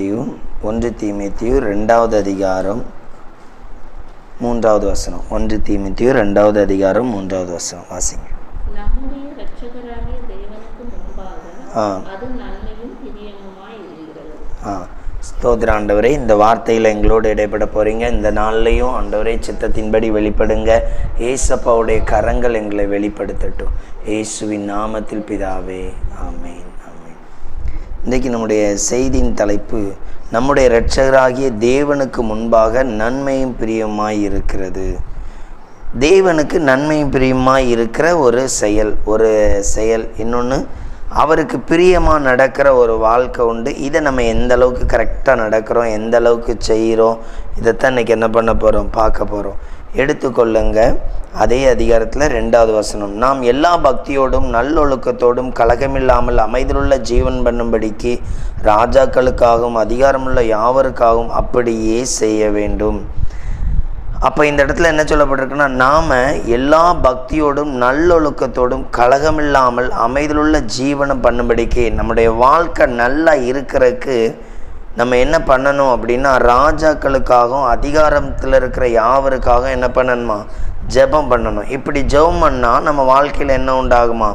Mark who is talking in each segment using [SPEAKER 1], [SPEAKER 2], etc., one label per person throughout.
[SPEAKER 1] தீமேத்தியு ஒன்று தீமேத்தியு ரெண்டாவது அதிகாரம் மூன்றாவது வசனம். ஒன்று தீமேத்தியு ரெண்டாவது அதிகாரம் மூன்றாவது வசனம். வாசிங்க. ஆ. ஆ. ஸ்தோத்திர ஆண்டவரே இந்த வார்த்தையில் எங்களோடு இடைப்பட போகிறீங்க இந்த நாள்லையும் ஆண்டவரே சித்தத்தின்படி வெளிப்படுங்க. ஏசப்பாவுடைய கரங்கள் எங்களை வெளிப்படுத்தட்டும். இயேசுவின் நாமத்தில் பிதாவே ஆமென். இன்றைக்கு நம்முடைய செய்தியின் தலைப்பு நம்முடைய இரட்சகராகிய தேவனுக்கு முன்பாக நன்மையும் பிரியமாய் இருக்கிறது. தேவனுக்கு நன்மையும் பிரியமாய் இருக்கிற ஒரு செயல் ஒரு செயல். இன்னொன்று அவருக்கு பிரியமாக நடக்கிற ஒரு வாழ்க்கை உண்டு. இதை நம்ம எந்த அளவுக்கு கரெக்டாக நடக்கிறோம் எந்த அளவுக்கு செய்கிறோம் இதைத்தான் இன்றைக்கி என்ன பண்ண போகிறோம் பார்க்க போகிறோம் எடுத்துக்கொள்ளுங்கள் அதே அதிகாரத்தில் ரெண்டாவது வசனம் நாம் எல்லா பக்தியோடும் நல்லொழுக்கத்தோடும் கலகமில்லாமல் அமைதியுள்ள ஜீவன் பண்ணும்படிக்கு ராஜாக்களுக்காகவும் அதிகாரமுள்ள யாவருக்காகவும் அப்படியே செய்ய வேண்டும். அப்போ இந்த இடத்துல என்ன சொல்லப்பட்டிருக்குன்னா நாம் எல்லா பக்தியோடும் நல்லொழுக்கத்தோடும் கலகமில்லாமல் அமைதியுள்ள ஜீவனம் பண்ணும்படிக்கு நம்முடைய வாழ்க்கை நல்லா இருக்கிறதுக்கு நம்ம என்ன பண்ணணும் அப்படின்னா ராஜாக்களுக்காகவும் அதிகாரத்தில் இருக்கிற யாவருக்காகவும் என்ன பண்ணணுமா? ஜெபம் பண்ணணும். இப்படி ஜெபம் பண்ணால் நம்ம வாழ்க்கையில் என்ன உண்டாகுமா?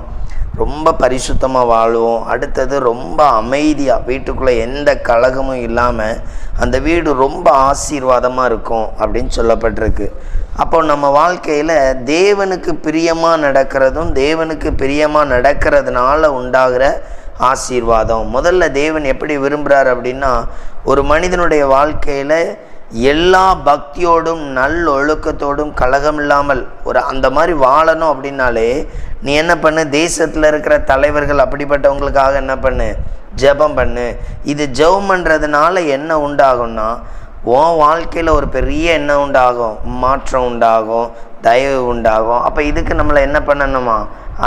[SPEAKER 1] ரொம்ப பரிசுத்தமாக வாழ்வோம். அடுத்தது ரொம்ப அமைதியாக வீட்டுக்குள்ளே எந்த கழகமும் இல்லாமல் அந்த வீடு ரொம்ப ஆசீர்வாதமாக இருக்கும் அப்படின்னு சொல்லப்பட்டிருக்கு. அப்போ நம்ம வாழ்க்கையில் தேவனுக்கு பிரியமாக நடக்கிறதும் தேவனுக்கு பிரியமாக நடக்கிறதுனால உண்டாகிற ஆசீர்வாதம். முதல்ல தேவன் எப்படி விரும்புகிறார் அப்படின்னா ஒரு மனிதனுடைய வாழ்க்கையில் எல்லா பக்தியோடும் நல் ஒழுக்கத்தோடும் கலகம் இல்லாமல் ஒரு அந்த மாதிரி வாழணும் அப்படின்னாலே நீ என்ன பண்ணு? தேசத்தில் இருக்கிற தலைவர்கள் அப்படிப்பட்டவங்களுக்காக என்ன பண்ணு? ஜெபம் பண்ணு. இது ஜெபம் பண்ணுறதுனால என்ன உண்டாகும்னா உன் வாழ்க்கையில் ஒரு பெரிய என்ன உண்டாகும்? மாற்றம் உண்டாகும் தயவு உண்டாகும். அப்போ இதுக்கு நம்மளை என்ன பண்ணணுமா?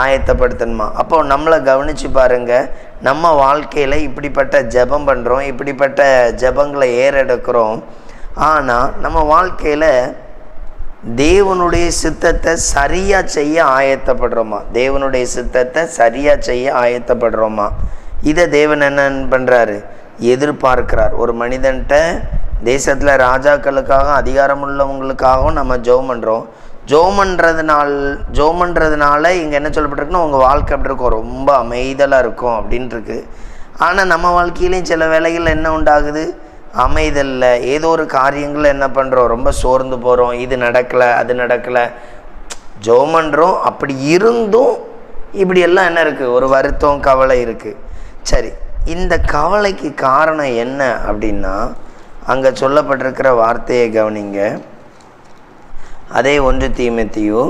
[SPEAKER 1] ஆயத்தப்படுத்தணுமா? அப்போ நம்மளை கவனித்து பாருங்க நம்ம வாழ்க்கையில் இப்படிப்பட்ட ஜெபம் பண்ணுறோம் இப்படிப்பட்ட ஜெபங்களை ஏறெடுக்கிறோம். ஆனால் நம்ம வாழ்க்கையில் தேவனுடைய சித்தத்தை சரியாக செய்ய ஆயத்தப்படுறோமா? தேவனுடைய சித்தத்தை சரியாக செய்ய ஆயத்தப்படுறோமா? இதை தேவன் என்ன பண்ணுறாரு எதிர்பார்க்கிறார். ஒரு மனிதன்கிட்ட தேசத்தில் ராஜாக்களுக்காக அதிகாரம் உள்ளவங்களுக்காகவும் நம்ம ஜோம் பண்ணுறோம் ஜோம் பண்ணுறதுனால ஜோம் பண்ணுறதுனால இங்கே என்ன சொல்லப்பட்டிருக்குன்னா உங்கள் வாழ்க்கை அப்படி இருக்கும். ரொம்ப அமைதலாக இருக்கும் அப்படின்ட்டுருக்கு ஆனால் நம்ம வாழ்க்கையிலையும் சில வேலைகள் என்ன உண்டாகுது? அமைதலில். ஏதோ ஒரு காரியங்களில் என்ன பண்ணுறோம் ரொம்ப சோர்ந்து போகிறோம் இது நடக்கலை அது நடக்கலை. ஜோம் பண்ணுறோம் அப்படி இருந்தும் இப்படியெல்லாம் என்ன இருக்குது ஒரு வருத்தம் கவலை இருக்குது சரி இந்த கவலைக்கு காரணம் என்ன அப்படின்னா அங்கே சொல்லப்பட்டிருக்கிற வார்த்தையை கவனிங்க. அதே ஒன்று தீமத்தியு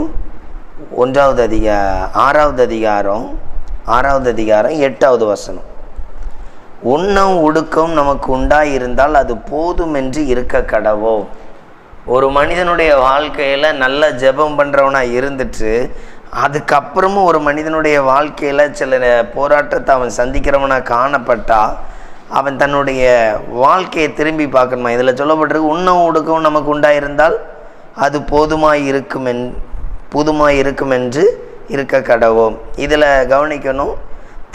[SPEAKER 1] ஒன்றாவது அதிகா ஆறாவது அதிகாரம் ஆறாவது அதிகாரம் எட்டாவது வசனம். உண்ணம் உடுக்கம் நமக்கு உண்டாயிருந்தால் அது போதும் என்று இருக்க கடவோம் ஒரு மனிதனுடைய வாழ்க்கையில் நல்ல ஜெபம் பண்ணுறவனாக இருந்துட்டு அதுக்கப்புறமும் ஒரு மனிதனுடைய வாழ்க்கையில் சில போராட்டத்தை அவன் சந்திக்கிறவனாக காணப்பட்டால் அவன் தன்னுடைய வாழ்க்கையை திரும்பி பார்க்கணுமா? இதில் சொல்லப்பட்டிருக்கு உண்ணம் உடுக்கம் நமக்கு உண்டாயிருந்தால் அது போதுமாக இருக்கும் என் போதுமாக இருக்கும் என்று இருக்க கடவோம் இதில் கவனிக்கணும்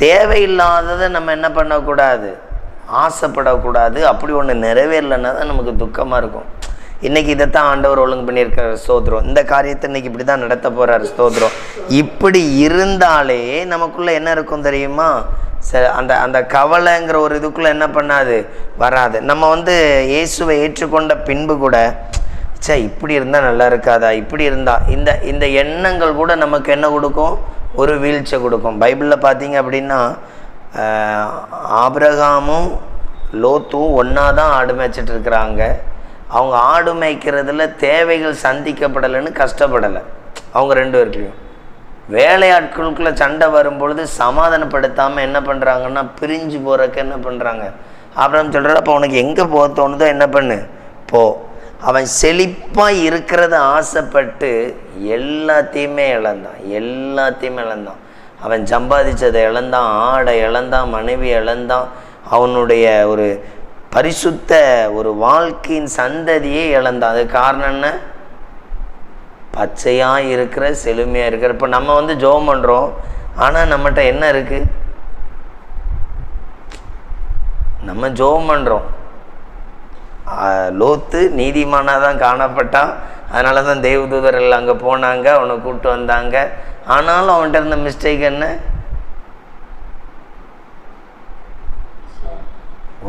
[SPEAKER 1] தேவையில்லாததை நம்ம என்ன பண்ணக்கூடாது? ஆசைப்படக்கூடாது. அப்படி ஒன்று நிறைவேறலைன்னா தான் நமக்கு துக்கமாக இருக்கும். இன்றைக்கி இதைத்தான் ஆண்டவர் ஒழுங்கு பண்ணியிருக்கார் ஸ்தோத்திரம். இந்த காரியத்தை இன்றைக்கி இப்படி தான் நடத்த போகிறார் ஸ்தோத்திரம். இப்படி இருந்தாலே நமக்குள்ளே என்ன இருக்கும் தெரியுமா? ச அந்த அந்த கவலைங்கிற ஒரு இதுக்குள்ளே என்ன பண்ணாது? வராது. நம்ம வந்து இயேசுவை ஏற்றுக்கொண்ட பின்பு கூட சே இப்படி இருந்தால் நல்லா இருக்காதா? இப்படி இருந்தால் இந்த இந்த எண்ணங்கள் கூட நமக்கு என்ன கொடுக்கும்? ஒரு வீழ்ச்சியை கொடுக்கும். பைபிளில் பார்த்தீங்க அப்படின்னா ஆபிரகாமும் லோத்தும் ஒன்றா தான் ஆடு மேய்ச்சிட்டு இருக்கிறாங்க. அவங்க ஆடு மேய்க்கிறதுல தேவைகள் சந்திக்கப்படலைன்னு கஷ்டப்படலை. அவங்க ரெண்டு பேருக்குலையும் வேலையாட்களுக்குள்ளே சண்டை வரும்பொழுது சமாதானப்படுத்தாமல் என்ன பண்ணுறாங்கன்னா பிரிஞ்சு போகிறக்கு என்ன பண்ணுறாங்க அப்புறம் சொல்கிறார் அப்போ உனக்கு எங்கே போக தோணுதோ என்ன பண்ணு? போ. அவன் செழிப்பாக இருக்கிறத ஆசைப்பட்டு எல்லாத்தையுமே இழந்தான் எல்லாத்தையுமே இழந்தான். அவன் சம்பாதிச்சதை இழந்தான் ஆடை இழந்தான் மனைவி இழந்தான் அவனுடைய ஒரு பரிசுத்த ஒரு வாழ்க்கையின் சந்ததியே இழந்தான். அது காரணம் என்ன? பச்சையாக இருக்கிற செழுமையாக இருக்கிற. இப்போ நம்ம வந்து ஜோம் பண்ணுறோம் ஆனால் நம்மகிட்ட என்ன இருக்குது நம்ம ஜோம் பண்ணுறோம் லோத்து நீதிமானாக தான் காணப்பட்டான் அதனால தான் தேவதூதர்கள் அங்கே போனாங்க அவனை கூப்பிட்டு வந்தாங்க. ஆனாலும் அவன்கிட்ட இருந்த மிஸ்டேக் என்ன?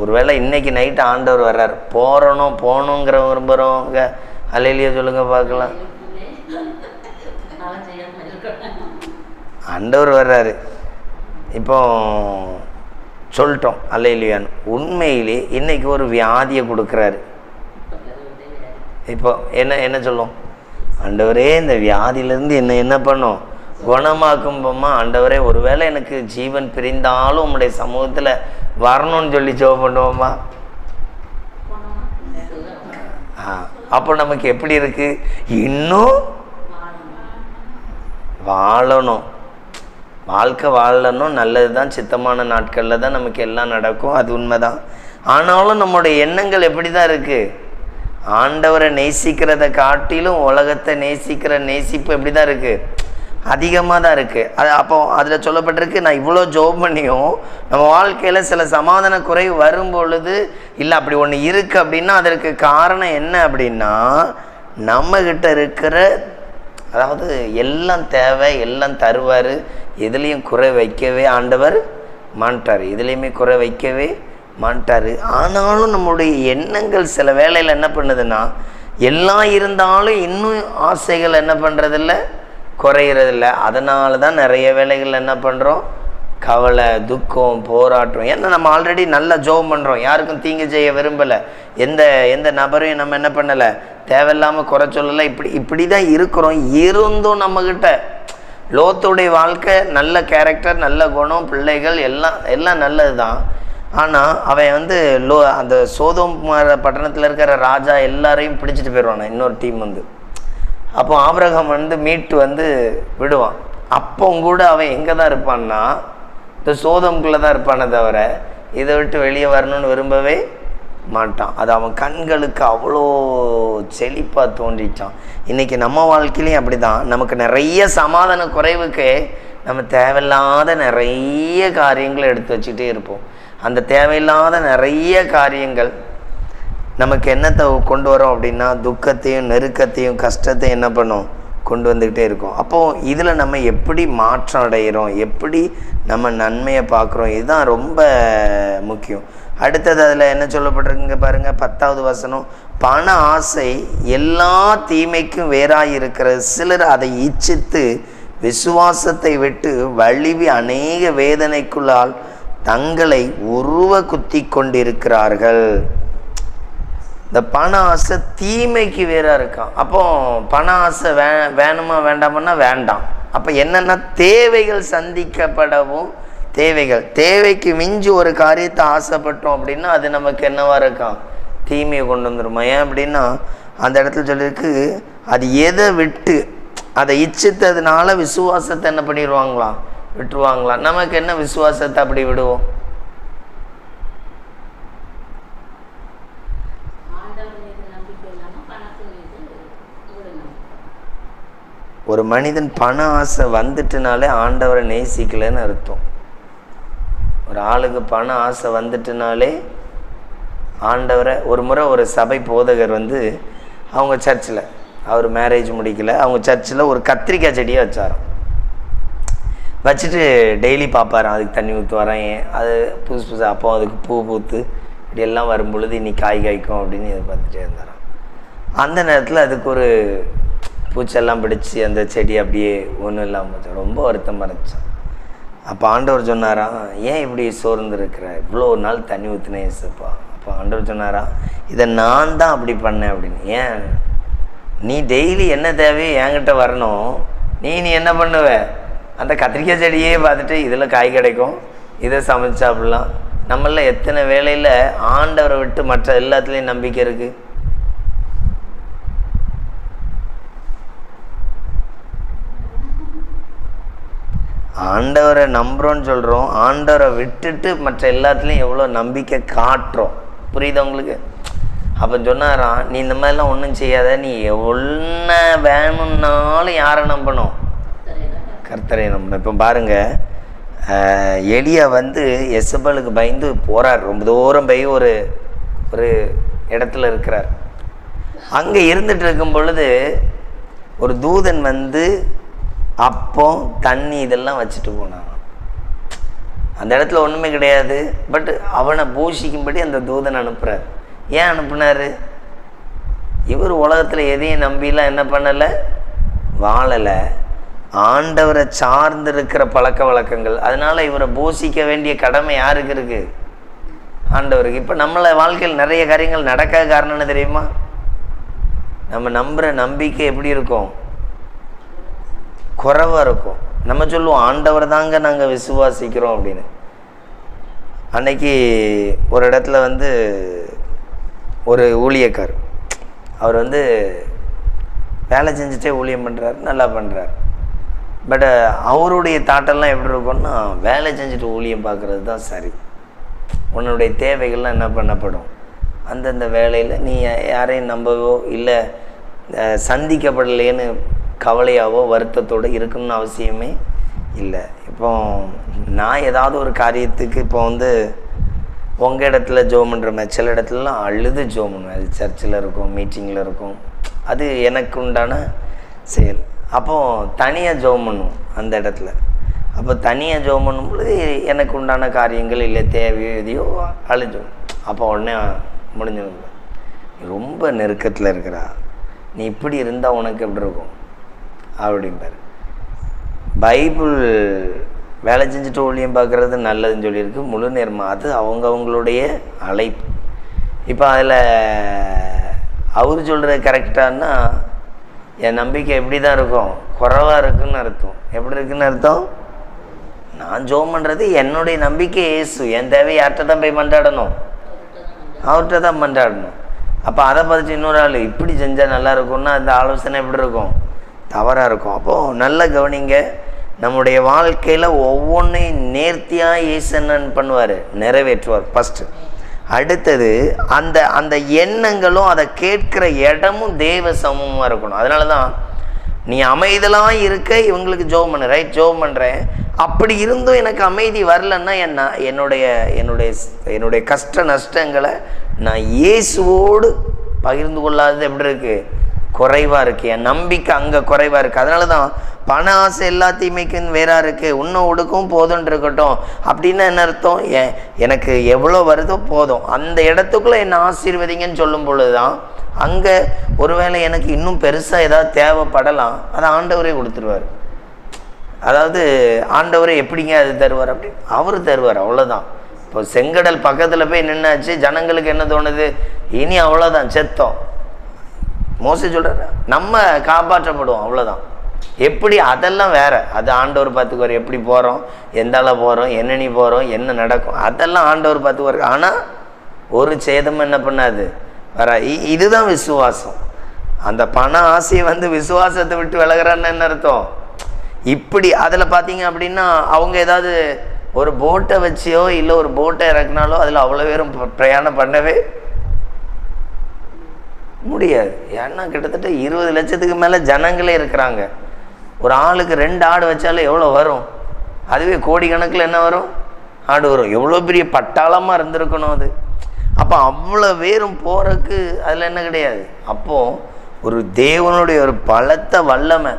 [SPEAKER 1] ஒருவேளை இன்னைக்கு நைட்டு ஆண்டவர் வர்றார். போகிறணும் போகணுங்கிற விரும்புகிறவங்க அலையிலேயே சொல்லுங்க பார்க்கலாம். ஆண்டவர் வர்றாரு. இப்போ சொல்லிட்டோம். அல்லையிலியான் உண்மையிலே இன்னைக்கு ஒரு வியாதியை கொடுக்குறாரு. இப்போ என்ன என்ன சொல்லும்? ஆண்டவரே இந்த வியாதியிலேருந்து என்ன என்ன பண்ணும்? குணமாக்கும்போமா ஆண்டவரே ஒருவேளை எனக்கு ஜீவன் பிரிந்தாலும் உம்முடைய சமூகத்தில் வரணும்னு சொல்லி ஜோ பண்ணுவோமா ஆ அப்போ நமக்கு எப்படி இருக்குது இன்னும் வாழணும். வாழ்க்கை வாழணும் நல்லது தான் சித்தமான நாட்களில் தான் நமக்கு எல்லாம் நடக்கும் அது உண்மைதான். ஆனாலும் நம்முடைய எண்ணங்கள் எப்படி தான் இருக்குது ஆண்டவரை நேசிக்கிறத காட்டிலும் உலகத்தை நேசிக்கிற நேசிப்பு எப்படி தான் இருக்குது அதிகமாக தான் இருக்குது அது அப்போ அதில் சொல்லப்பட்டிருக்கு நான் இவ்வளோ ஜோப் பண்ணியும் நம்ம வாழ்க்கையில் சில சமாதான குறை வரும் பொழுது இல்லை அப்படி ஒன்று இருக்குது அப்படின்னா அதற்கு காரணம் என்ன அப்படின்னா நம்மக்கிட்ட இருக்கிற அதாவது எல்லாம் தேவை எல்லாம் தருவார் எதுலேயும் குறை வைக்கவே ஆண்டவர் மாட்டார். எதுலேயுமே குறை வைக்கவே மாட்டார். ஆனாலும் நம்முடைய எண்ணங்கள் சில வேலையில் என்ன பண்ணுதுன்னா எல்லாம் இருந்தாலும் இன்னும் ஆசைகள் என்ன பண்ணுறதில்ல குறையிறதில்ல. அதனால தான் நிறைய வேலைகள் என்ன பண்ணுறோம் கவலை துக்கம் போராட்டம் ஏன்னா நம்ம ஆல்ரெடி நல்லா ஜோம் பண்ணுறோம் யாருக்கும் தீங்கு செய்ய விரும்பலை. எந்த எந்த நபரையும் நம்ம என்ன பண்ணலை? தேவையில்லாமல் குறை சொல்லலை. இப்படி இப்படி தான் இருக்கிறோம். இருந்தும் நம்மக்கிட்ட லோத்துடைய வாழ்க்கை நல்ல கேரக்டர் நல்ல குணம் பிள்ளைகள் எல்லாம் எல்லாம் நல்லது தான் ஆனால் அவன் வந்து லோ அந்த சோதோம் பட்டணத்தில் இருக்கிற ராஜா எல்லாரையும் பிடிச்சிட்டு போயிடுவான். இன்னொரு டீம் வந்து. அப்போ ஆபிரகாம் வந்து மீட்டு வந்து விடுவான். அப்போ கூட அவன் எங்கே தான் இருப்பான்னா இந்த சோதம்குள்ளே தான் இருப்பானே தவிர இதை விட்டு வெளியே வரணும்னு விரும்பவே மாட்டான். அது அவன் கண்களுக்கு அவ்வளோ செழிப்பாக தோன்றிச்சான். இன்றைக்கி நம்ம வாழ்க்கையிலையும் அப்படி தான் நமக்கு நிறைய சமாதான குறைவுக்கு நம்ம தேவையில்லாத நிறைய காரியங்களை எடுத்து வச்சுக்கிட்டே இருப்போம். அந்த தேவையில்லாத நிறைய காரியங்கள் நமக்கு என்னத்தை கொண்டு வரோம் அப்படின்னா துக்கத்தையும் நெருக்கத்தையும் கஷ்டத்தையும் என்ன பண்ணும்? கொண்டு வந்துக்கிட்டே இருக்கோம். அப்போது இதில் நம்ம எப்படி மாற்றம் அடைகிறோம் எப்படி நம்ம நன்மையை பார்க்குறோம்? இதுதான் ரொம்ப முக்கியம். அடுத்தது அதில் என்ன சொல்லப்பட்டிருக்குங்க பாருங்கள் பத்தாவது வசனம். பண ஆசை எல்லா தீமைக்கும் வேறாக இருக்கிறது சிலர் அதை இச்சித்து விசுவாசத்தை விட்டு வழிவி அநேக வேதனைக்குள்ளால் தங்களை உருவ குத்தி கொண்டிருக்கிறார்கள். இந்த பண ஆசை தீமைக்கு வேற இருக்கான் அப்போ பண ஆசை வே வேணுமா வேண்டாமன்னா வேண்டாம். அப்போ என்னென்னா தேவைகள் சந்திக்கப்படவும் தேவைகள். தேவைக்கு மிஞ்சி ஒரு காரியத்தை ஆசைப்பட்டோம் அப்படின்னா அது நமக்கு என்னவா இருக்கான் தீமையை கொண்டு வந்துருமா. ஏன் அப்படின்னா அந்த இடத்துல சொல்லியிருக்கு அது எதை விட்டு அதை இச்சித்ததுனால விசுவாசத்தை என்ன பண்ணிடுவாங்களாம் விட்டுருவாங்களாம் நமக்கு என்ன விசுவாசத்தை அப்படி விடுவோம்
[SPEAKER 2] ஆண்டவர் மீது நம்பிக்கை இல்லாமல் பணத்து மீது விடணும்
[SPEAKER 1] ஒரு மனிதன் பண ஆசை வந்துட்டுனாலே ஆண்டவரை நேசிக்கலைன்னு அர்த்தம். ஒரு ஆளுக்கு பண ஆசை வந்துட்டுனாலே ஆண்டவரை ஒரு முறை ஒரு சபை போதகர் வந்து அவங்க சர்ச்சில் அவர் மேரேஜ் முடிக்கல அவங்க சர்ச்சில் ஒரு கத்திரிக்காய் செடியை வச்சாராம். வச்சுட்டு டெய்லி பார்ப்பாராம் அதுக்கு தண்ணி ஊற்றுவாரான் அது புதுசு புதுசு அப்போ அதுக்கு பூ பூத்து இப்படி எல்லாம் வரும் பொழுது இன்னைக்கு காய் காய்க்கும் அப்படின்னு எதிர்பார்த்துட்டே இருந்தாராம். அந்த நேரத்தில் அதுக்கு ஒரு பூச்செல்லாம் பிடிச்சி அந்த செடி அப்படியே ஒன்றும் இல்லாமல் போச்சு. ரொம்ப வருத்தமாக இருந்துச்சு. அப்போ ஆண்டவர் சொன்னாராம் ஏன் இப்படி சோர்ந்துருக்கிற இவ்வளோ நாள் தண்ணி ஊற்றினேன் ஏசப்பா அப்போ ஆண்டவர் சொன்னாராம் இதை நான் தான் அப்படி பண்ணேன் அப்படின்னு. ஏன்? நீ டெய்லி என்ன தேவையோ என்கிட்ட வரணும். நீ நீ என்ன பண்ணுவ? அந்த கத்திரிக்காய் செடியே பார்த்துட்டு இதில் காய் கிடைக்கும். இதை சமைச்சு நம்மளில் நம்மள எத்தனை வேலையில் ஆண்டவரை விட்டு மற்ற எல்லாத்துலேயும் நம்பிக்கை இருக்குது ஆண்டவரை நம்புகிறோன்னு சொல்கிறோம் ஆண்டவரை விட்டுட்டு மற்ற எல்லாத்துலேயும் எவ்வளோ நம்பிக்கை காட்டுறோம். புரியுதா உங்களுக்கு? அப்போ சொன்னாராம் நீ இந்த மாதிரிலாம் ஒன்றும் செய்யாத. நீ என்ன வேணும்னாலும் யாரை நம்பணும்? கர்த்தரை நம்பணும். இப்போ பாருங்கள் எலியா வந்து எசபலுக்கு பயந்து போகிறார் ரொம்ப தூரம் போய் ஒரு ஒரு இடத்துல இருக்கிறார். அங்கே இருந்துட்டு இருக்கும் பொழுது ஒரு தூதன் வந்து அப்போ தண்ணி இதெல்லாம் வச்சுட்டு போனான் அந்த இடத்துல ஒன்றுமே கிடையாது. பட் அவனை பூஷிக்கும்படி அந்த தூதன் அனுப்புகிறார் ஏன் அனுப்புனாரு? இவர் உலகத்தில் எதையும் நம்பிலாம் என்ன பண்ணலை? வாழலை. ஆண்டவரை சார்ந்து இருக்கிற பழக்க வழக்கங்கள். அதனால் இவரை போஷிக்க வேண்டிய கடமை யாருக்கு இருக்குது ஆண்டவருக்கு. இப்போ நம்மளை வாழ்க்கையில் நிறைய காரியங்கள் நடக்காத காரணம் என்ன தெரியுமா? நம்ம நம்புகிற நம்பிக்கை எப்படி இருக்கும்? குறைவாக இருக்கும். நம்ம சொல்லுவோம் ஆண்டவர் தாங்க நாங்கள் விசுவாசிக்கிறோம் அப்படின்னு. அன்னைக்கு ஒரு இடத்துல வந்து ஒரு ஊழியக்கார் அவர் வந்து வேலை செஞ்சுட்டே ஊழியம் பண்ணுறாரு நல்லா பண்ணுறாரு பட் அவருடைய தாட்டெல்லாம் எப்படி இருக்கும்னா வேலை செஞ்சுட்டு ஊழியம் பார்க்குறது தான் சரி. உன்னுடைய தேவைகள்லாம் என்ன பண்ணப்படும்? அந்தந்த வேலையில் நீ யாரையும் நம்பவோ இல்லை அஹ், சந்திக்கப்படலையேன்னு கவலையாவோ வருத்தத்தோடு இருக்கணும்னு அவசியமே இல்லை. இப்போ நான் ஏதாவது ஒரு காரியத்துக்கு இப்போ வந்து உங்கள் இடத்துல ஜோம் பண்ணுற சில இடத்துலலாம் அழுது ஜோம் பண்ணுவேன். அது சர்ச்சில் இருக்கும் மீட்டிங்கில் இருக்கும். அது எனக்கு உண்டான செயல். அப்போ தனியாக ஜோம் பண்ணுவோம் அந்த இடத்துல. அப்போ தனியாக ஜோம் பண்ணும்பொழுது எனக்கு உண்டான காரியங்கள் இல்லை தேவையோ எதையோ அழுதும் அப்போ உடனே முடிஞ்சிடும். ரொம்ப நெருக்கத்தில் இருக்கிறா. நீ இப்படி இருந்தால் உனக்கு எப்படி இருக்கும்? அப்படிம்பார் பைபிள் வேலை செஞ்சுட்டு ஊழியம் பார்க்குறது நல்லதுன்னு சொல்லியிருக்கு. முழு நேர்மா அது அவங்கவுங்களுடைய அழைப்பு. இப்போ அதில் அவர் சொல்கிறது கரெக்டானா என் நம்பிக்கை எப்படி தான் இருக்கும்? குறைவாக இருக்குன்னு அர்த்தம். எப்படி இருக்குன்னு அர்த்தம்? நான் ஜோம் பண்ணுறது என்னுடைய நம்பிக்கை ஏசு என் தேவை யார்கிட்ட தான் போய் மண்டாடணும் அவர்கிட்ட தான் மண்டாடணும் அப்போ அதை பார்த்துட்டு இன்னொரு ஆள் இப்படி செஞ்சால் நல்லா இருக்கும்னா அந்த ஆலோசனை எப்படி இருக்கும்? தவறாக இருக்கும். அப்போது நல்ல கவனிங்க. நம்முடைய வாழ்க்கையில் ஒவ்வொன்றையும் நேர்த்தியாக இயேசு என்னன்னு பண்ணுவார். நிறைவேற்றுவார். ஃபஸ்ட்டு அடுத்தது அந்த அந்த எண்ணங்களும் அதை கேட்குற இடமும் தேவ சமூகமாக இருக்கணும். அதனால தான் நீ அமைதலாக இருக்க இவங்களுக்கு ஜோம் பண்ண. ரைட் ஜோம் பண்ணுறேன் அப்படி இருந்தும் எனக்கு அமைதி வரலன்னா என்ன? என்னுடைய என்னுடைய என்னுடைய கஷ்ட நஷ்டங்களை நான் இயேசுவோடு பகிர்ந்து கொள்ளாதது எப்படி இருக்குது குறைவாக இருக்கு. என் நம்பிக்கை அங்கே குறைவாக இருக்குது அதனால தான் பண ஆசை எல்லாத்தையுமேக்குன்னு வேறாக இருக்குது இன்னும் உடுக்கும் போதும்னு இருக்கட்டும். அப்படின்னா என்ன அர்த்தம்? என் எனக்கு எவ்வளோ வருதோ போதும். அந்த இடத்துக்குள்ளே என்னை ஆசீர்வதிங்கன்னு சொல்லும் பொழுது தான் அங்கே ஒருவேளை எனக்கு இன்னும் பெருசாக ஏதாவது தேவைப்படலாம். அதை ஆண்டவரே கொடுத்துருவார். அதாவது ஆண்டவரே எப்படிங்க அது தருவார் அப்படின்னு அவர் தருவார். அவ்வளோதான் இப்போ செங்கடல் பக்கத்தில் போய் நின்னாச்சு. ஜனங்களுக்கு என்ன தோணுது? இனி அவ்வளோதான் செத்தோம். மோசி சொல்கிறாரு நம்ம காப்பாற்றப்படுவோம் அவ்வளோதான் எப்படி அதெல்லாம் வேறு? அது ஆண்டவர் பார்த்துக்குவார் எப்படி போகிறோம் எந்தால போகிறோம் என்னனி போகிறோம் என்ன நடக்கும் அதெல்லாம் ஆண்டவர் பார்த்துக்குவார். ஆனால் ஒரு சேதமும் என்ன பண்ணாது? வர இ- இதுதான் விசுவாசம். அந்த பண ஆசையை வந்து விசுவாசத்தை விட்டு விலகிறான்னு என்ன அர்த்தம்? இப்படி அதில் பார்த்தீங்க அப்படின்னா அவங்க ஏதாவது ஒரு போட்டை வச்சியோ இல்லை ஒரு போட்டை இறக்குனாலோ அதில் அவ்வளோ பேரும் பிரயாணம் பண்ணவே முடியாது. ஏன்னா கிட்டத்தட்ட இருபது லட்சத்துக்கு மேலே ஜனங்களே இருக்கிறாங்க. ஒரு ஆளுக்கு ரெண்டு ஆடு வச்சாலும் எவ்வளோ வரும்? அதுவே கோடிக்கணக்கில் என்ன வரும்? ஆடு வரும். எவ்வளோ பெரிய பட்டாளமாக இருந்திருக்கணும் அது. அப்போ அவ்வளோ பேரும் போகிறதுக்கு அதில் என்ன கிடையாது. அப்போது ஒரு தேவனுடைய ஒரு பலத்த வல்லமை.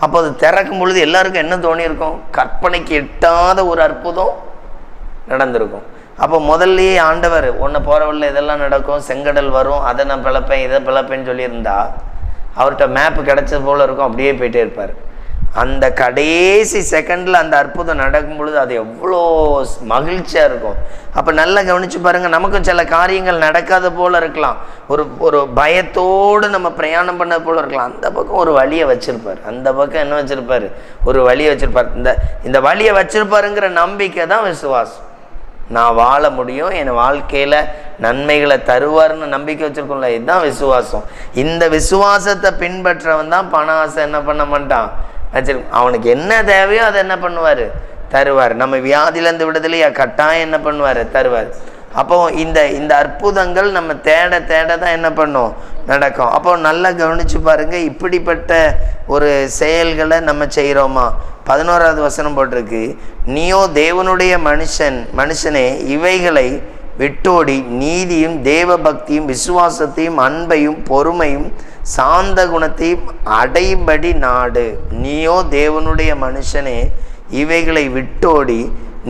[SPEAKER 1] அப்போ அது திறக்கும் பொழுது எல்லாருக்கும் என்ன தோணியிருக்கும்? கற்பனைக்கு எட்டாத ஒரு அற்புதம் நடந்திருக்கும். அப்போ முதல்லயே ஆண்டவர் ஒன்று போகிற வழியில் இதெல்லாம் நடக்கும் செங்கடல் வரும் அதை நான் பிளப்பேன் இதை பிளப்பேன்னு சொல்லியிருந்தா அவர்கிட்ட மேப்பு கிடைச்சது போல இருக்கும் அப்படியே போயிட்டே இருப்பார். அந்த கடைசி செகண்டில் அந்த அற்புதம் நடக்கும் பொழுது அது எவ்வளோ மகிழ்ச்சியாக இருக்கும். அப்போ நல்லா கவனிச்சு பாருங்கள் நமக்கும் சில காரியங்கள் நடக்காத போல் இருக்கலாம். ஒரு ஒரு பயத்தோடு நம்ம பிரயாணம் பண்ண போல் இருக்கலாம். அந்த பக்கம் ஒரு வழியை வச்சுருப்பார். அந்த பக்கம் என்ன வச்சுருப்பார்? ஒரு வழியை வச்சுருப்பார். இந்த இந்த வழியை வச்சுருப்பாருங்கிற நம்பிக்கை தான் விசுவாசம். நான் வாழ முடியும் என் வாழ்க்கையில் நன்மைகளை தருவார்னு நம்பிக்கை வச்சுருக்கோம்ல இதுதான் விசுவாசம். இந்த விசுவாசத்தை பின்பற்றவன் தான் பண ஆசை என்ன பண்ண மாட்டான்? வச்சிருக்க அவனுக்கு என்ன தேவையோ அதை என்ன பண்ணுவார்? தருவார். நம்ம வியாதியிலேருந்து விடுதலையா? கட்டாயம் என்ன பண்ணுவார்? தருவார். அப்போ இந்த இந்த அற்புதங்கள் நம்ம தேட தேட தான் என்ன பண்ணும்? நடக்கும். அப்போ நல்லா கவனிச்சு பாருங்கள் இப்படிப்பட்ட ஒரு செயல்களை நம்ம செய்கிறோமா பதினோராவது வசனம் போட்டிருக்கு. நீயோ தேவனுடைய மனுஷன் மனுஷனே இவைகளை விட்டோடி நீதியும் தேவ பக்தியும் விசுவாசத்தையும் அன்பையும் பொறுமையும் சாந்த குணத்தையும் அடைபடி நாடு. நீயோ தேவனுடைய மனுஷனே இவைகளை விட்டோடி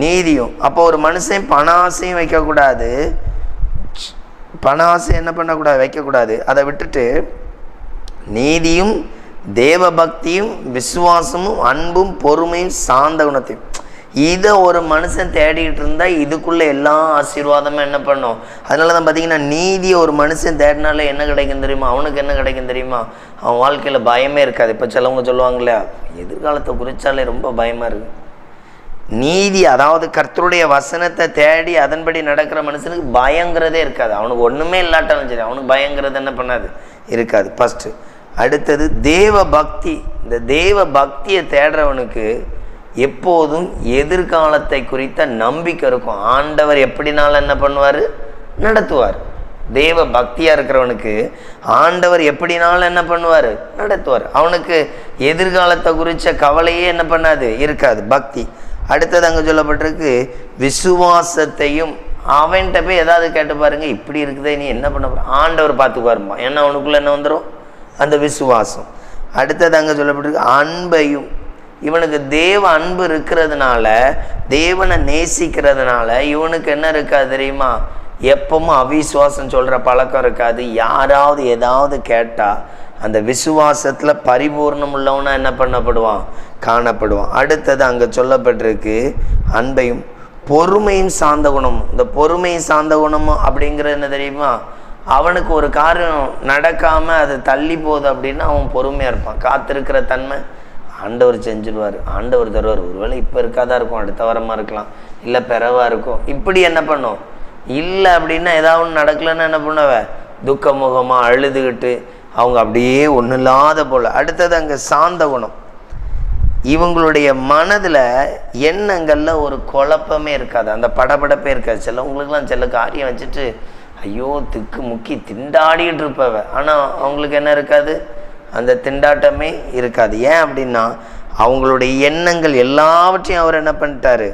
[SPEAKER 1] நீதியும். அப்போ ஒரு மனுஷன் பண ஆசையும் வைக்கக்கூடாது. பண ஆசை என்ன பண்ணக்கூடாது? வைக்கக்கூடாது. அதை விட்டுட்டு நீதியும் தேவ பக்தியும் விசுவாசமும் அன்பும் பொறுமையும் சாந்த குணத்தையும். இதை ஒரு மனுஷன் தேடிக்கிட்டு இருந்தால் இதுக்குள்ளே எல்லா ஆசீர்வாதமும் என்ன பண்ணும்? அதனால தான் பார்த்தீங்கன்னா நீதியை ஒரு மனுஷன் தேடினாலே என்ன கிடைக்கும் தெரியுமா? அவனுக்கு என்ன கிடைக்கும் தெரியுமா? அவன் வாழ்க்கையில் பயமே இருக்காது. இப்போ சிலவங்க சொல்லுவாங்க இல்லையா? எதிர்காலத்தை குறித்தாலே ரொம்ப பயமாக இருக்குது நீதி அதாவது கர்த்தருடைய வசனத்தை தேடி அதன்படி நடக்கிற மனுஷனுக்கு பயங்கிறதே இருக்காது. அவனுக்கு ஒன்றுமே இல்லாட்டாலும் சரி அவனுக்கு பயங்கிறது என்ன பண்ணாது? இருக்காது. ஃபஸ்ட்டு அடுத்தது தேவ பக்தி. இந்த தேவ பக்தியை தேடுறவனுக்கு எப்போதும் எதிர்காலத்தை குறித்த நம்பிக்கை இருக்கும். ஆண்டவர் எப்படினாலும் என்ன பண்ணுவார்? நடத்துவார். தேவ பக்தியாக இருக்கிறவனுக்கு ஆண்டவர் எப்படினாலும் என்ன பண்ணுவார்? நடத்துவார். அவனுக்கு எதிர்காலத்தை குறித்த கவலையே என்ன பண்ணாது? இருக்காது. பக்தி. அடுத்தது அங்கே சொல்லப்பட்டிருக்கு விசுவாசத்தையும் அவன்கிட்ட போய் ஏதாவது கேட்டு பாருங்கள் இப்படி இருக்குதே நீ என்ன பண்ண போகிற ஆண்டவர் பார்த்துக்குவாருமா. ஏன்னா அவனுக்குள்ளே என்ன வந்துடும் அந்த விசுவாசம். அடுத்தது அங்கே சொல்லப்பட்டிருக்கு அன்பையும். இவனுக்கு தேவ அன்பு இருக்கிறதுனால தேவனை நேசிக்கிறதுனால இவனுக்கு என்ன இருக்காது தெரியுமா? எப்பவும் அவிசுவாசம் சொல்கிற பழக்கம் இருக்காது. யாராவது ஏதாவது கேட்டால் அந்த விசுவாசத்தில் பரிபூர்ணம் உள்ளவனா என்ன பண்ணப்படுவான்? காணப்படுவான். அடுத்தது அங்கே சொல்லப்பட்டிருக்கு அன்பையும் பொறுமையும் சார்ந்த குணம் இந்த பொறுமையும் சார்ந்த குணமும் அப்படிங்கிறது என்ன தெரியுமா? அவனுக்கு ஒரு காரியம் நடக்காமல் அது தள்ளி போகுது அப்படின்னா அவன் பொறுமையாக இருப்பான். காத்திருக்கிற தன்மை ஆண்டவர் செஞ்சிருவார். ஆண்டவர் தருவார். ஒருவேளை இப்போ இருக்காதான் இருக்கும். அடுத்த வாரமாக இருக்கலாம். இல்லை பிறவா இருக்கும். இப்படி என்ன பண்ணும்? இல்லை அப்படின்னா ஏதாவது ஒன்று நடக்கலைன்னா என்ன பண்ணுவ? துக்க முகமாக அழுதுகிட்டு அவங்க அப்படியே ஒன்றும் இல்லாத போல். அடுத்தது அங்கே சாந்த குணம். இவங்களுடைய மனதில் எண்ணங்களில் ஒரு குழப்பமே இருக்காது. அந்த படபடப்பே இருக்காது. சிலவங்களுக்குலாம் சில காரியம் வச்சுட்டு ஐயோ திக்கு முக்கி திண்டாடிக்கிட்டு இருப்பவ. ஆனால் அவங்களுக்கு என்ன இருக்காது? அந்த திண்டாட்டமே இருக்காது. ஏன் அப்படின்னா அவங்களுடைய எண்ணங்கள் எல்லாவற்றையும் அவர் என்ன பண்ணிட்டாரு?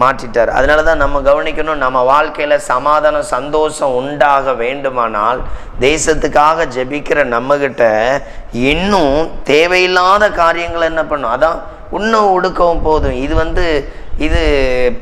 [SPEAKER 1] மாற்றிட்டார். அதனால தான் நம்ம கவனிக்கணும் நம்ம வாழ்க்கையில் சமாதானம் சந்தோஷம் உண்டாக வேண்டுமானால் தேசத்துக்காக ஜெபிக்கிற நம்மக்கிட்ட இன்னும் தேவையில்லாத காரியங்கள் என்ன பண்ணும்? அதான் இன்னும் உடுக்கவும் போதும். இது வந்து இது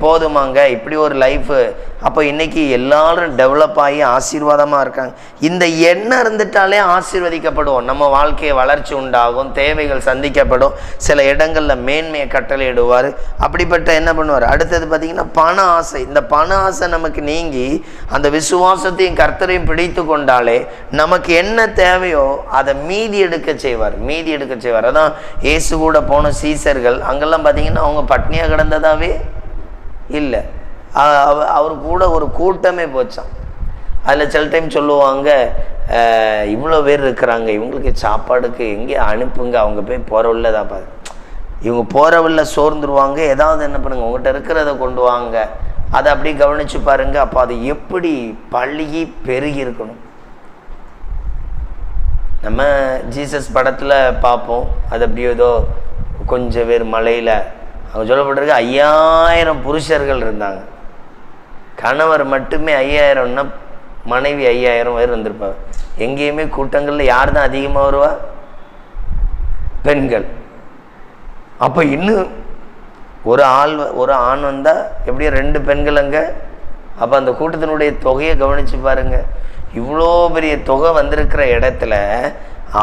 [SPEAKER 1] போதுமாங்க. இப்படி ஒரு லைஃபு அப்போ இன்றைக்கி எல்லாரும் டெவலப் ஆகி ஆசீர்வாதமாக இருக்காங்க. இந்த எண்ணம் இருந்துட்டாலே ஆசீர்வதிக்கப்படுவோம். நம்ம வாழ்க்கையை வளர்ச்சி உண்டாகும் தேவைகள் சந்திக்கப்படும் சில இடங்களில் மேன்மையை கட்டளையிடுவார். அப்படிப்பட்ட என்ன பண்ணுவார்? அடுத்தது பார்த்திங்கன்னா பண ஆசை. இந்த பண ஆசை நமக்கு நீங்கி அந்த விசுவாசத்தையும் கர்த்தரையும் பிடித்து கொண்டாலே நமக்கு என்ன தேவையோ அதை மீதி எடுக்க செய்வார். மீதி எடுக்க செய்வார். அதான் இயேசு கூட போன சீசர்கள் அங்கெல்லாம் பார்த்தீங்கன்னா அவங்க பட்னியாக கிடந்ததாவே இல்லை. அவர் கூட ஒரு கூட்டமே போச்சான் அதில் சில டைம் சொல்லுவாங்க இவ்வளோ பேர் இருக்கிறாங்க இவங்களுக்கு சாப்பாடுக்கு எங்கே அனுப்புங்க அவங்க போய் போகிறவில்ல பாரு. இவங்க போகிறவில்ல சோர்ந்துருவாங்க ஏதாவது என்ன பண்ணுங்க உங்கள்கிட்ட இருக்கிறத கொண்டு வாங்க. அதை அப்படியே கவனிச்சு பாருங்கள் அப்போ அது எப்படி பழுகி பெருகி இருக்கணும். நம்ம ஜீசஸ் படத்தில் பார்ப்போம் அது அப்படியே ஏதோ கொஞ்சம் பேர் மலையில் அவங்க சொல்லப்பட்டிருக்கு ஐயாயிரம் புருஷர்கள் இருந்தாங்க. கணவர் மட்டுமே ஐயாயிரம்னா மனைவி ஐயாயிரம் பேர் வந்திருப்பாங்க எங்கேயுமே கூட்டங்களில் யார் தான் அதிகமாக வருவா? பெண்கள். அப்போ இன்னும் ஒரு ஆள் ஒரு ஆண் வந்தால் எப்படியும் ரெண்டு பெண்கள் அங்கே? அப்போ அந்த கூட்டத்தினுடைய தொகையை கவனித்து பாருங்க. இவ்வளோ பெரிய தொகை வந்திருக்கிற இடத்துல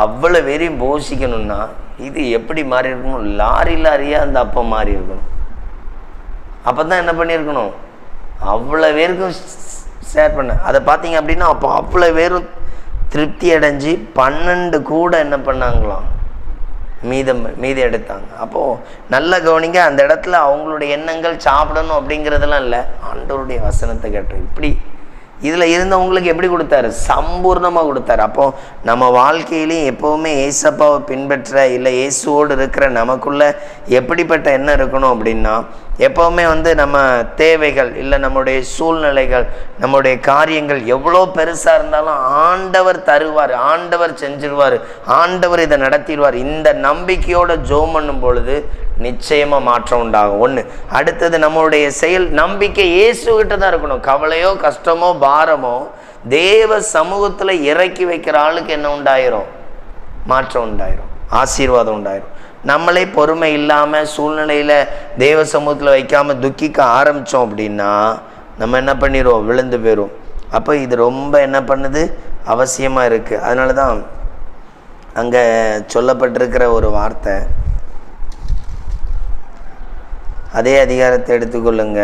[SPEAKER 1] அவ்வளோ பேரையும் போஷிக்கணும்னா இது எப்படி மாறி இருக்கணும் லாரி லாரியாக அந்த அப்போ மாறி இருக்கணும். அப்போ தான் என்ன பண்ணியிருக்கணும்? அவ்வளோ பேருக்கும் ஷேர் பண்ணேன் அதை பார்த்தீங்க அப்படின்னா அப்போ அவ்வளோ பேரும் திருப்தி அடைஞ்சு பன்னெண்டு கூட என்ன பண்ணாங்களாம்? மீதம் மீதி எடுத்தாங்க. அப்போது நல்ல கவனிங்க அந்த இடத்துல அவங்களுடைய எண்ணங்கள் சாப்பிடணும் அப்படிங்கிறதெல்லாம் இல்லை. ஆண்டவருடைய வசனத்தை கேட்டோம். இப்படி இதில் இருந்தவங்களுக்கு எப்படி கொடுத்தாரு? சம்பூர்ணமாக கொடுத்தாரு. அப்போது நம்ம வாழ்க்கையிலையும் எப்போவுமே ஏசப்பாவை பின்பற்ற இல்லை இயேசுவோடு இருக்கிற நமக்குள்ளே எப்படிப்பட்ட எண்ணம் இருக்கணும் அப்படின்னா எப்போவுமே வந்து நம்ம தேவைகள் இல்லை நம்முடைய சூழ்நிலைகள் நம்முடைய காரியங்கள் எவ்வளோ பெருசாக இருந்தாலும் ஆண்டவர் தருவார் ஆண்டவர் செஞ்சிருவார் ஆண்டவர் இதை நடத்திடுவார். இந்த நம்பிக்கையோட ஜோம் பண்ணும் பொழுது நிச்சயமாக மாற்றம் உண்டாகும். ஒன்று அடுத்தது நம்மளுடைய செயல் நம்பிக்கை இயேசுகிட்ட தான் இருக்கணும். கவலையோ கஷ்டமோ பாரமோ தேவ சமூகத்தில் இறக்கி வைக்கிற ஆளுக்கு என்ன உண்டாயிரும்? மாற்றம் உண்டாயிரும். ஆசீர்வாதம் உண்டாயிரும். நம்மளே பொறுமை இல்லாமல் சூழ்நிலையில் தெய்வ சமூகத்தில் வைக்காமல் துக்கிக்க ஆரம்பித்தோம் அப்படின்னா நம்ம என்ன பண்ணிடுவோம்? விழுந்து போயிடும் அப்போ இது ரொம்ப என்ன பண்ணுது? அவசியமாக இருக்குது அதனால தான் அங்கே சொல்லப்பட்டிருக்கிற ஒரு வார்த்தை. அதே அதிகாரத்தை எடுத்துக்கொள்ளுங்க.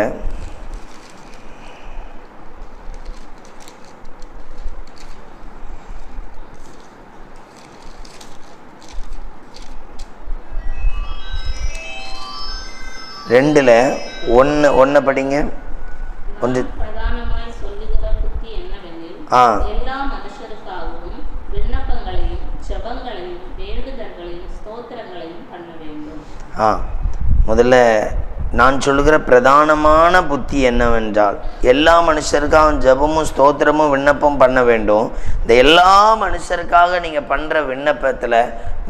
[SPEAKER 1] ரெண்டில் ஒன்று ஒன்றை படிங்க. ஒன்று. ஆ. ஆ. முதல்ல நான் சொல்கிற பிரதானமான புத்தி என்னவென்றால் எல்லா மனுஷருக்காகவும் ஜெபமும் ஸ்தோத்திரமும் விண்ணப்பம் பண்ண வேண்டும். இந்த எல்லா மனுஷருக்காக நீங்கள் பண்ணுற விண்ணப்பத்தில்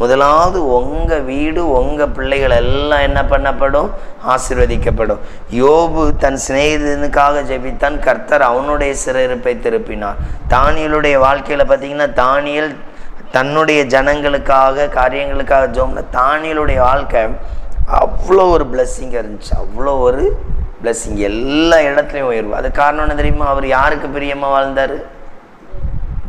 [SPEAKER 1] முதலாவது உங்கள் வீடு உங்கள் பிள்ளைகள் எல்லாம் என்ன பண்ணப்படும்? ஆசிர்வதிக்கப்படும். யோபு தன் சிநேகிதனுக்காக ஜெபித்தான் கர்த்தர் அவனுடைய சிறப்பை திருப்பினார். தானியலுடைய வாழ்க்கையில் பார்த்தீங்கன்னா தானியல் தன்னுடைய ஜனங்களுக்காக காரியங்களுக்காக ஜோம்ல தானியலுடைய வாழ்க்கை அவ்வளோ ஒரு பிளஸ்ஸிங்காக இருந்துச்சு. அவ்வளோ ஒரு பிளஸ்ஸிங் எல்லா இடத்துலையும் உயர்வு. அது காரணம் என்ன தெரியுமா? அவர் யாருக்கு பிரியமாக வாழ்ந்தார்?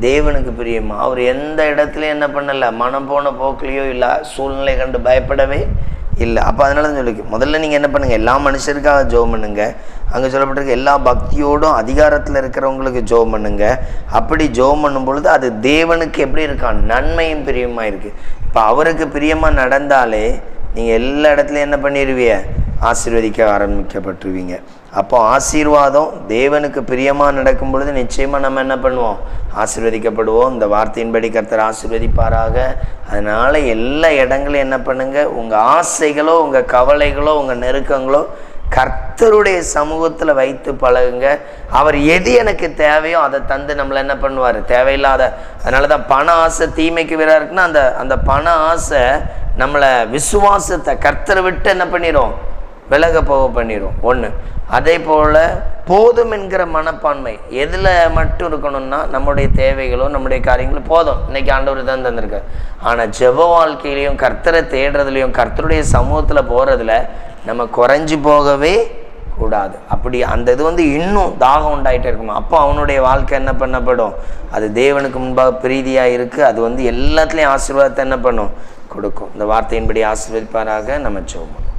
[SPEAKER 1] தேவனுக்கு பிரியமா. அவர் எந்த இடத்துலையும் என்ன பண்ணலை. மனம் போன போக்கிலையோ இல்லை சூழ்நிலை கண்டு பயப்படவே இல்லை. அப்போ அதனால தான் சொல்லிக்கு முதல்ல நீங்கள் என்ன பண்ணுங்கள் எல்லா மனுஷருக்காக ஜோம் பண்ணுங்க. அங்கே சொல்லப்பட்டிருக்க எல்லா பக்தியோடும் அதிகாரத்தில் இருக்கிறவங்களுக்கு ஜோம் பண்ணுங்க. அப்படி ஜோம் பண்ணும் பொழுது அது தேவனுக்கு எப்படி இருக்கான்? நன்மையும் பிரியமாக இருக்குது இப்போ அவருக்கு பிரியமாக நடந்தாலே நீங்கள் எல்லா இடத்துலையும் என்ன பண்ணிடுவீங்க ஆசீர்வதிக்க ஆரம்பிக்கப்பட்டுருவீங்க. அப்போ ஆசீர்வாதம் தேவனுக்கு பிரியமாக நடக்கும் பொழுது நிச்சயமாக நம்ம என்ன பண்ணுவோம்? ஆசீர்வதிக்கப்படுவோம். இந்த வார்த்தையின்படி கர்த்தர் ஆசீர்வதிப்பாராக. அதனால் எல்லா இடங்களையும் என்ன பண்ணுங்கள் உங்கள் ஆசைகளோ உங்கள் கவலைகளோ உங்கள் நெருக்கங்களோ கர்த்தருடைய சமூகத்தில் வைத்து பழகுங்க. அவர் எது எனக்கு தேவையோ அதை தந்து நம்மளை என்ன பண்ணுவார்? தேவையில்லாத அதனால தான் பண ஆசை தீமைக்கு வீராக இருக்குன்னா அந்த அந்த பண ஆசை நம்மளை விசுவாசத்தை கர்த்தரை விட்டு என்ன பண்ணிடும் விலக போக பண்ணிடும் ஒன்று அதே போல் போதும் என்கிற மனப்பான்மை. எதில் மட்டும் இருக்கணும்னா நம்முடைய தேவைகளோ நம்முடைய காரியங்களோ போதும். இன்றைக்கி ஆண்டவர் தான் தந்திருக்கார். ஆனால் ஜெப வாழ்க்கையிலையும் கர்த்தரை தேடுறதுலையும் கர்த்தருடைய சமூகத்தில் போகிறதுல நம்ம குறைஞ்சி போகவே கூடாது. அப்படி அந்த இது வந்து இன்னும் தாகம் உண்டாயிட்டே இருக்குமா? அப்போ அவனுடைய வாழ்க்கை என்ன பண்ணப்படும்? அது தேவனுக்கு முன்பாக பிரீதியாக இருக்குது அது வந்து எல்லாத்துலேயும் ஆசீர்வாதத்தை என்ன பண்ணும்? கொடுக்கும். இந்த வார்த்தையின்படி ஆசீர்வதிப்பாராக. நம்ம ஜெபம்